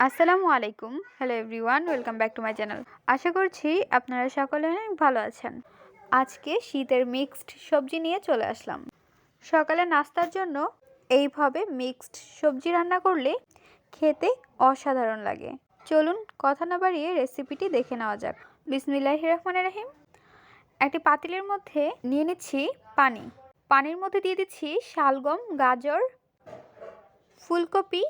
আসসালামু আলাইকুম। Hello everyone welcome back to my channel আশা করছি আপনারা সকলে অনেক ভালো আছেন। আজকে শীতের মিক্সড সবজি নিয়ে চলে আসলাম। সকালে নাস্তার জন্য এইভাবে মিক্সড সবজি রান্না করলে খেতে অসাধারণ লাগে। চলুন কথা না বাড়িয়ে রেসিপিটি দেখে নেওয়া যাক। বিসমিল্লাহ রহমান রাহিম। একটি পাতিলের মধ্যে নিয়ে নিচ্ছি পানি। পানির মধ্যে দিয়ে দিচ্ছি শালগম, গাজর, ফুলকপি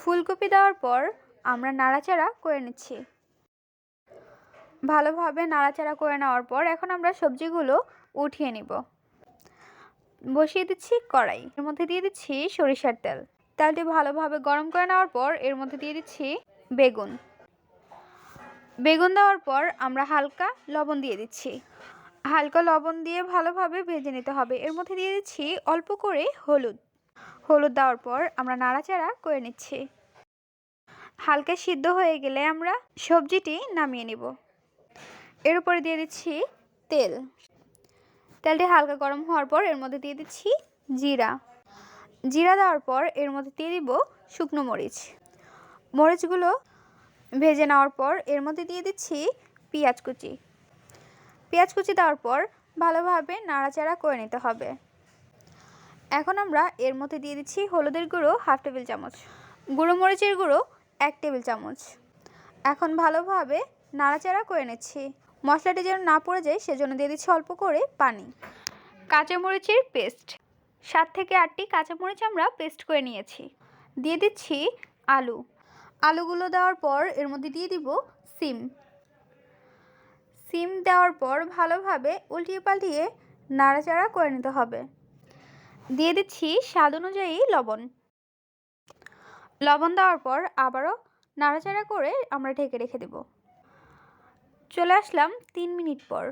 ফুলকপি দেওয়ার পর আমরা নাড়াচাড়া করে নিচ্ছি। ভালোভাবে নাড়াচাড়া করে নেওয়ার পর এখন আমরা সবজিগুলো উঠিয়ে নিব। বসিয়ে দিচ্ছি কড়াই, এর মধ্যে দিয়ে দিচ্ছি সরিষার তেল। তেলটি ভালোভাবে গরম করে নেওয়ার পর এর মধ্যে দিয়ে দিচ্ছি বেগুন। বেগুন দেওয়ার পর আমরা হালকা লবণ দিয়ে দিচ্ছি। হালকা লবণ দিয়ে ভালোভাবে ভেজে নিতে হবে। এর মধ্যে দিয়ে দিচ্ছি অল্প করে হলুদ। হলুদ দেওয়ার পর আমরা নাড়াচাড়া করে নিচ্ছি। হালকা সিদ্ধ হয়ে গেলে আমরা সবজিটি নামিয়ে নিব। এর উপরে দিয়ে দিচ্ছি তেল। তেলটি হালকা গরম হওয়ার পর এর মধ্যে দিয়ে দিচ্ছি জিরা। জিরা দেওয়ার পর এর মধ্যে দিয়ে দিব শুকনো মরিচ। মরিচগুলো ভেজে নেওয়ার পর এর মধ্যে দিয়ে দিচ্ছি পেঁয়াজ কুচি। পেঁয়াজ কুচি দেওয়ার পর ভালোভাবে নাড়াচাড়া করে নিতে হবে। এখন আমরা এর মধ্যে দিয়ে দিচ্ছি হলুদের গুঁড়ো হাফ টেবিল চামচ, গুঁড়ো মরিচের গুঁড়ো এক টেবিল চামচ। এখন ভালোভাবে নাড়াচাড়া করে নিচ্ছি। মশলাটি যেন না পড়ে যায়, সেজন্য দিয়ে দিচ্ছি অল্প করে পানি। কাঁচামরিচের পেস্ট, সাত থেকে আটটি কাঁচামরিচ আমরা পেস্ট করে নিয়েছি। দিয়ে দিচ্ছি আলু। আলুগুলো দেওয়ার পর এর মধ্যে দিয়ে দিব সিম। সিম দেওয়ার পর ভালোভাবে উল্টিয়ে পাল্টিয়ে নাড়াচাড়া করে নিতে হবে। দিয়ে দিচ্ছি স্বাদ অনুযায়ী লবণ। লবণ দেওয়ার পর আবারও নাড়াচাড়া করে আমরা ঢেকে রেখে দেব। চলে আসলাম তিন মিনিট পর।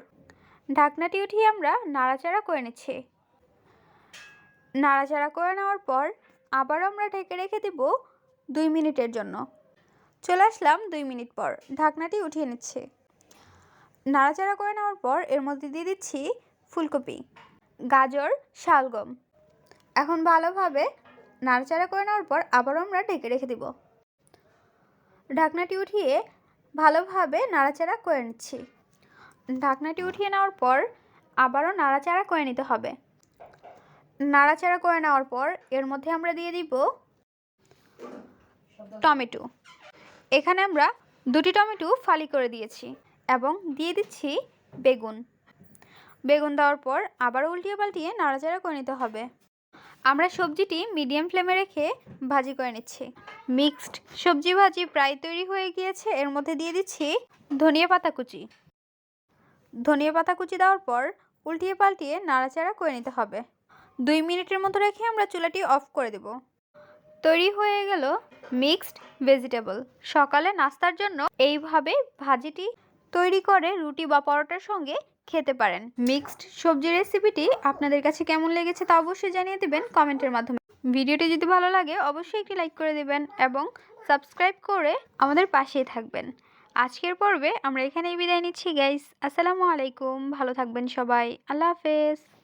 ঢাকনাটি উঠিয়ে আমরা নাড়াচাড়া করে নিচ্ছি। নাড়াচাড়া করে নেওয়ার পর আবারও আমরা ঢেকে রেখে দেব দুই মিনিটের জন্য। চলে আসলাম দুই মিনিট পর। ঢাকনাটি উঠিয়ে নিচ্ছে। নাড়াচাড়া করে নেওয়ার পর এর মধ্যে দিয়ে দিচ্ছি ফুলকপি, গাজর, শালগম। এখন ভালোভাবে নাড়াচাড়া করে নেওয়ার পর আবারও আমরা ঢেকে রেখে দিব। ঢাকনাটি উঠিয়ে ভালোভাবে নাড়াচাড়া করে নিচ্ছি। ঢাকনাটি উঠিয়ে নেওয়ার পর আবারও নাড়াচাড়া করে নিতে হবে। নাড়াচাড়া করে নেওয়ার পর এর মধ্যে আমরা দিয়ে দিব টমেটো। এখানে আমরা দুটি টমেটো ফালি করে দিয়েছি এবং দিয়ে দিচ্ছি বেগুন। বেগুন দেওয়ার পর আবার উল্টিয়ে পাল্টিয়ে নাড়াচাড়া করে নিতে হবে। আমরা সবজিটি মিডিয়াম ফ্লেমে রেখে ভাজি করে নিচ্ছি। মিক্সড সবজি ভাজি প্রায় তৈরি হয়ে গিয়েছে। এর মধ্যে দিয়ে দিচ্ছি ধনিয়া পাতা কুচি। ধনিয়া পাতা কুচি দেওয়ার পর উল্টিয়ে পাল্টিয়ে নাড়াচাড়া করে নিতে হবে। দুই মিনিটের মতো রেখে আমরা চুলাটি অফ করে দেব। তৈরি হয়ে গেল মিক্সড ভেজিটেবল। সকালে নাস্তার জন্য এইভাবে ভাজিটি তৈরি করে রুটি বা পরোটার সঙ্গে খেতে পারেন। মিক্সড সবজি রেসিপিটি আপনাদের কাছে কেমন লেগেছে তা অবশ্যই জানিয়ে দেবেন কমেন্টের মাধ্যমে। ভিডিওটি যদি ভালো লাগে, অবশ্যই একটি লাইক করে দেবেন এবং সাবস্ক্রাইব করে আমাদের পাশেই থাকবেন। আজকের পর্বে আমরা এখানেই বিদায় নিচ্ছি গাইস আসসালামু আলাইকুম। ভালো থাকবেন সবাই। আল্লাহ হাফেজ।